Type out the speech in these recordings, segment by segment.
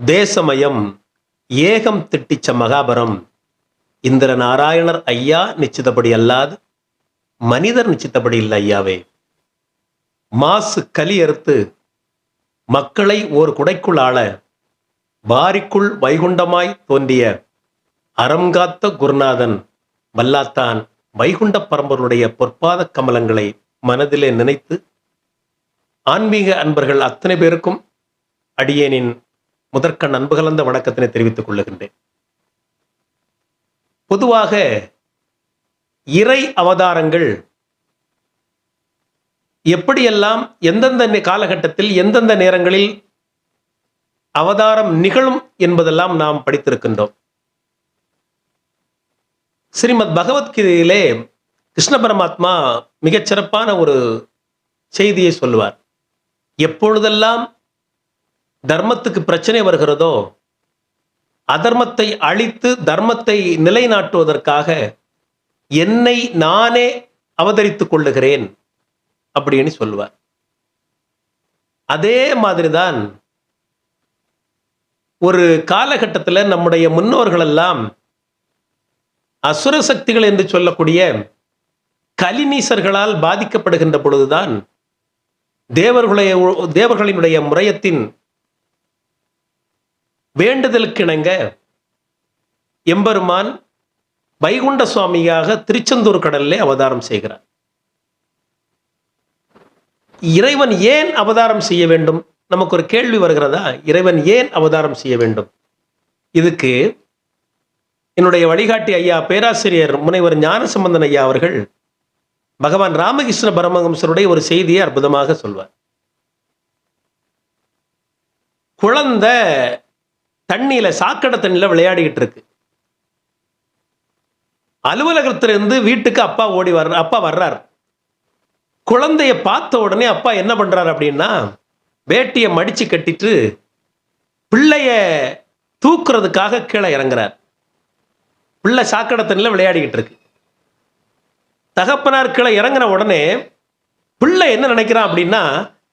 தேசமயம் ஏகம் திட்டிச்ச மகாபரம். இந்திர நாராயணர் ஐயா நிச்சித்தபடி அல்லாது மனிதர் நிச்சித்தபடி இல்லை ஐயாவே. மாசு கலி அறுத்து மக்களை ஓர் குடைக்குள் ஆள பாரிக்குள் வைகுண்டமாய் தோன்றிய அறங்காத்த குருநாதன் வல்லாத்தான் வைகுண்ட பரம்பருடைய பொற்பாத கமலங்களை மனதிலே நினைத்து ஆன்மீக அன்பர்கள் அத்தனை பேருக்கும் அடியேனின் முதற்கண் அன்பு கலந்த வணக்கத்தினை தெரிவித்துக் கொள்ளுகின்றேன். பொதுவாக இறை அவதாரங்கள் எப்படியெல்லாம் எந்தெந்த காலகட்டத்தில் எந்தெந்த நேரங்களில் அவதாரம் நிகழும் என்பதெல்லாம் நாம் படித்திருக்கின்றோம். ஸ்ரீமத் பகவத்கீதையிலே கிருஷ்ண பரமாத்மா மிகச் சிறப்பான ஒரு செய்தியை சொல்லுவார். எப்பொழுதெல்லாம் தர்மத்துக்கு பிரச்சனை வருகிறதோ அதர்மத்தை அழித்து தர்மத்தை நிலைநாட்டுவதற்காக என்னை நானே அவதரித்துக் கொள்ளுகிறேன் அப்படின்னு சொல்லுவார். அதே மாதிரிதான் ஒரு காலகட்டத்தில் நம்முடைய முன்னோர்கள் எல்லாம் அசுர சக்திகள் என்று சொல்லக்கூடிய கலினீசர்களால் பாதிக்கப்படுகின்ற பொழுதுதான் தேவர்களுடைய தேவர்களினுடைய முறையத்தின் வேண்டுதலுக்கிணங்க. எம்பெருமான் வைகுண்ட சுவாமியாக திருச்செந்தூர் கடல்லே அவதாரம் செய்கிறார். இறைவன் ஏன் அவதாரம் செய்ய வேண்டும்? நமக்கு ஒரு கேள்வி வருகிறதா? இறைவன் ஏன் அவதாரம் செய்ய வேண்டும்? இதுக்கு என்னுடைய வழிகாட்டி ஐயா பேராசிரியர் முனைவர் ஞானசம்பந்தன் ஐயா அவர்கள் பகவான் ராமகிருஷ்ண பரமஹம்சருடைய ஒரு செய்தியை அற்புதமாக சொல்வார். குழந்தை தண்ணியில சாக்கடை தண்ணியில விளையாடிக்கிட்டு இருக்கு அலுவலகத்திலிருந்து வீட்டுக்கு அப்பா ஓடி வர்ற அப்பா வர்றார். குழந்தைய பார்த்த உடனே அப்பா என்ன பண்றாரு அப்படின்னா வேட்டியை மடிச்சு கட்டிட்டு பிள்ளைய தூக்குறதுக்காக கீழே இறங்குறார். பிள்ளை சாக்கடை தண்ணியில் விளையாடிக்கிட்டு இருக்கு தகப்பனார் கீழே இறங்கின உடனே பிள்ளை என்ன நினைக்கிறான் அப்படின்னா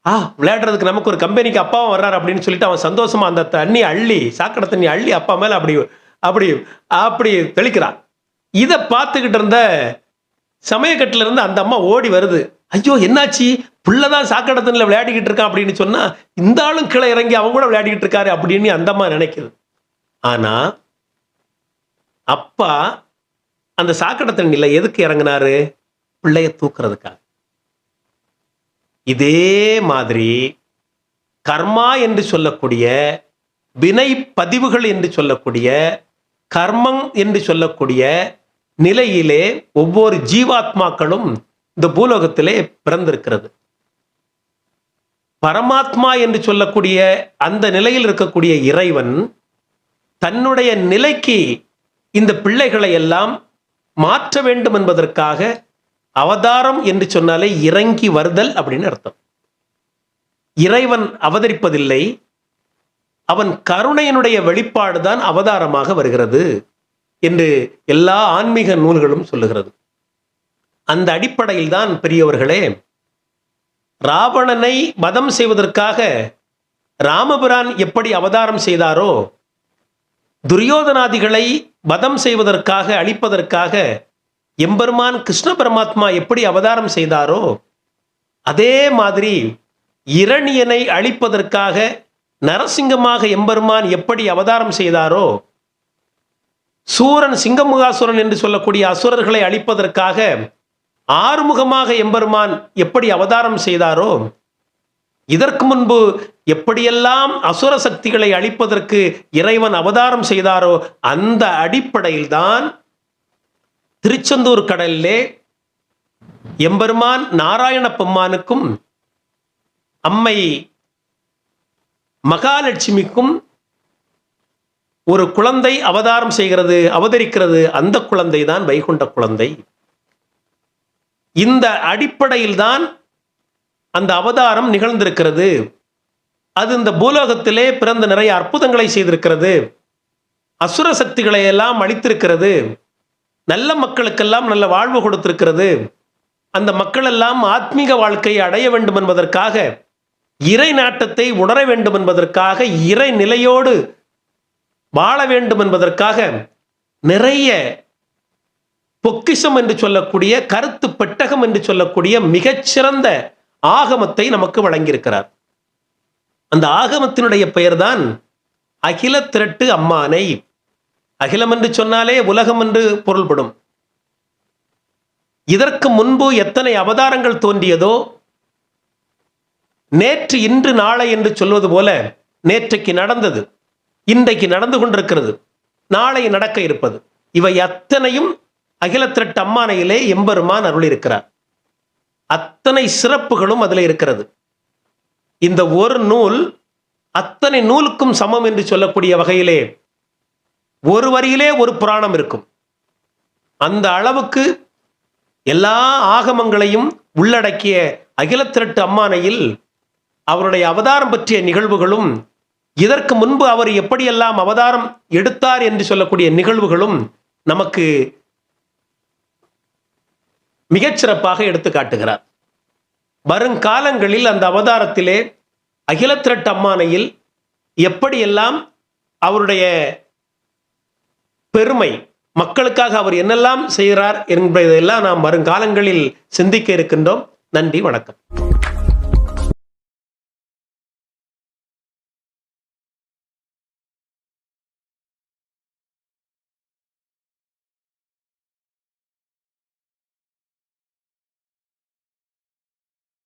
ஆ விளையாடுறதுக்கு நமக்கு ஒரு கம்பெனிக்கு அப்பாவும் வர்றாரு அப்படின்னு சொல்லிட்டு அவன் சந்தோஷமா அந்த தண்ணி அள்ளி சாக்கடை தண்ணி அள்ளி அப்பா மேல அப்படி அப்படி அப்படி தெளிக்கிறான். இதை பார்த்துக்கிட்டு இருந்த சமயக்கட்டில இருந்து அந்த அம்மா ஓடி வருது. ஐயோ என்னாச்சு? பிள்ளை தான் சாக்கடை தண்ணியில் விளையாடிக்கிட்டு இருக்கான் அப்படின்னு சொன்னா இந்த ஆளும் கீழே இறங்கி அவன் கூட விளையாடிக்கிட்டு இருக்காரு அப்படின்னு அந்த அம்மா நினைக்குது. ஆனா அப்பா அந்த சாக்கடை தண்ணியில் எதுக்கு இறங்குனாரு? பிள்ளைய தூக்குறதுக்காக. இதே மாதிரி கர்மா என்று சொல்லக்கூடிய வினை பதிவுகள் என்று சொல்லக்கூடிய கர்மம் என்று சொல்லக்கூடிய நிலையிலே ஒவ்வொரு ஜீவாத்மாக்களும் இந்த பூலோகத்திலே பிறந்திருக்கிறது. பரமாத்மா என்று சொல்லக்கூடிய அந்த நிலையில் இருக்கக்கூடிய இறைவன் தன்னுடைய நிலைக்கு இந்த பிள்ளைகளை எல்லாம் மாற்ற வேண்டும் என்பதற்காக அவதாரம் என்று சொன்னாலே இறங்கி வருதல் அப்படின்னு அர்த்தம். இறைவன் அவதரிப்பதில்லை அவன் கருணையினுடைய வெளிப்பாடுதான் அவதாரமாக வருகிறது என்று எல்லா ஆன்மீக நூல்களும் சொல்லுகிறது. அந்த அடிப்படையில் தான் பெரியவர்களே ராவணனை வதம் செய்வதற்காக ராமபிரான் எப்படி அவதாரம் செய்தாரோ துரியோதனாதிகளை வதம் செய்வதற்காக அழிப்பதற்காக எம்பெருமான் கிருஷ்ண பரமாத்மா எப்படி அவதாரம் செய்தாரோ அதே மாதிரி இரணியனை அழிப்பதற்காக நரசிங்கமாக எம்பெருமான் எப்படி அவதாரம் செய்தாரோ சூரன் சிங்கமுகாசுரன் என்று சொல்லக்கூடிய அசுரர்களை அழிப்பதற்காக ஆறுமுகமாக எம்பெருமான் எப்படி அவதாரம் செய்தாரோ இதற்கு முன்பு எப்படியெல்லாம் அசுர சக்திகளை அழிப்பதற்கு இறைவன் அவதாரம் செய்தாரோ அந்த அடிப்படையில்தான் திருச்செந்தூர் கடலிலே எம்பெருமான் நாராயண பெம்மானுக்கும் அம்மை மகாலட்சுமிக்கும் ஒரு குழந்தை அவதாரம் செய்கிறது அவதரிக்கிறது அந்த குழந்தை தான் வைகுண்ட குழந்தை. இந்த அடிப்படையில் தான் அந்த அவதாரம் நிகழ்ந்திருக்கிறது. அது இந்த பூலோகத்திலே பிறந்த நிறைய அற்புதங்களை செய்திருக்கிறது. அசுர சக்திகளை எல்லாம் அளித்திருக்கிறது. நல்ல மக்களுக்கெல்லாம் நல்ல வாழ்வு கொடுத்திருக்கிறது. அந்த மக்களெல்லாம் ஆத்மீக வாழ்க்கையை அடைய வேண்டும் என்பதற்காக இறை நாட்டத்தை உணர வேண்டும் என்பதற்காக இறை நிலையோடு வாழ வேண்டும் என்பதற்காக நிறைய பொக்கிஷம் என்று சொல்லக்கூடிய கருத்து பெட்டகம் என்று சொல்லக்கூடிய மிகச்சிறந்த ஆகமத்தை நமக்கு வழங்கியிருக்கிறார். அந்த ஆகமத்தினுடைய பெயர்தான் அகில திரட்டு அம்மானை. அகிலம் என்று சொன்னாலே உலகம் என்று பொருள்படும். இதற்கு முன்பு எத்தனை அவதாரங்கள் தோன்றியதோ நேற்று இன்று நாளை என்று சொல்வது போல நேற்றைக்கு நடந்தது இன்றைக்கு நடந்து கொண்டிருக்கிறது நாளை நடக்க இருப்பது. இவை அத்தனையும் அகிலத்திரட்டு அம்மானையிலே எம்பெருமான் அருள் இருக்கிறார் அத்தனை சிறப்புகளும் அதில் இருக்கிறது. இந்த ஒரு நூல் அத்தனை நூலுக்கும் சமம் என்று சொல்லக்கூடிய வகையிலே ஒரு வரியிலே ஒரு புராணம் இருக்கும். அந்த அளவுக்கு எல்லா ஆகமங்களையும் உள்ளடக்கிய அகிலத்திரட்டு அம்மானையில் அவருடைய அவதாரம் பற்றிய நிகழ்வுகளும் இதற்கு முன்பு அவர் எப்படியெல்லாம் அவதாரம் எடுத்தார் என்று சொல்லக்கூடிய நிகழ்வுகளும் நமக்கு மிகச்சிறப்பாக எடுத்து காட்டுகிறார். வருங்காலங்களில் அந்த அவதாரத்திலே அகிலத்திரட்டு அம்மானையில் எப்படியெல்லாம் அவருடைய பெருமை. மக்களுக்காக அவர் என்னெல்லாம் செய்கிறார் என்பதையெல்லாம் நாம் வருங்காலங்களில் சிந்திக்க இருக்கின்றோம். நன்றி வணக்கம்.